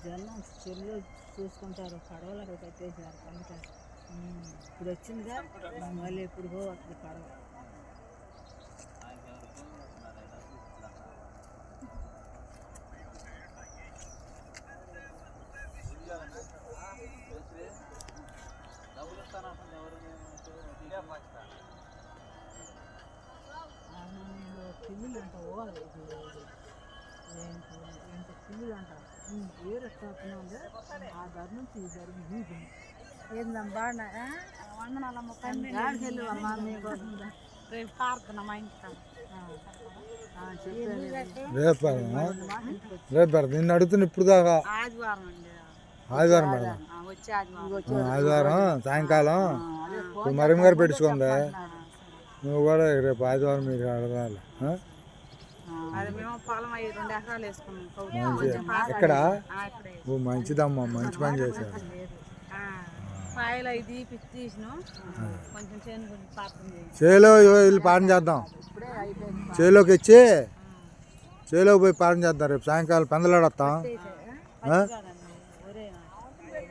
జనం చెల్లు చూసుకుంటారు. పడవలు అక్కడ కట్టేసారు కనుక ఇప్పుడు వచ్చిందిగా మళ్ళీ ఎప్పుడు పోతుంది పడవ పిల్లలు పిల్లులు అంట పోవాలి? ఇది. ఏంటి ఎంత పిల్లులు అంట ఉమ్, వేరే స్టాప్లో ఉంది ఆ? ధర నుంచి ఈ వీధి ఏందమ్మా మీకోసం. రేపు పారుతున్నా మా నిన్ను అడుగుతున్నా ఇప్పుడు దాకా. ఆదివారం అండి. ఆదివారం వచ్చే ఆదివారం. సాయంకాలం. అదే ఇప్పుడు మరిం గారు పెట్టించుకుందా నువ్వు కూడా రేపు ఆదివారం మీరు అడగాలి ఇక్కడే ఓ మంచిదమ్మా మంచి పని చేశారు. పాయలు తీసిన. కొంచెం చేను చేసి. చేలో వెళ్ళి పాలన చేద్దాం. చేలోకి వచ్చి చేలోకి పోయి పాలన చేద్దాం రేపు సాయంకాలం? కదా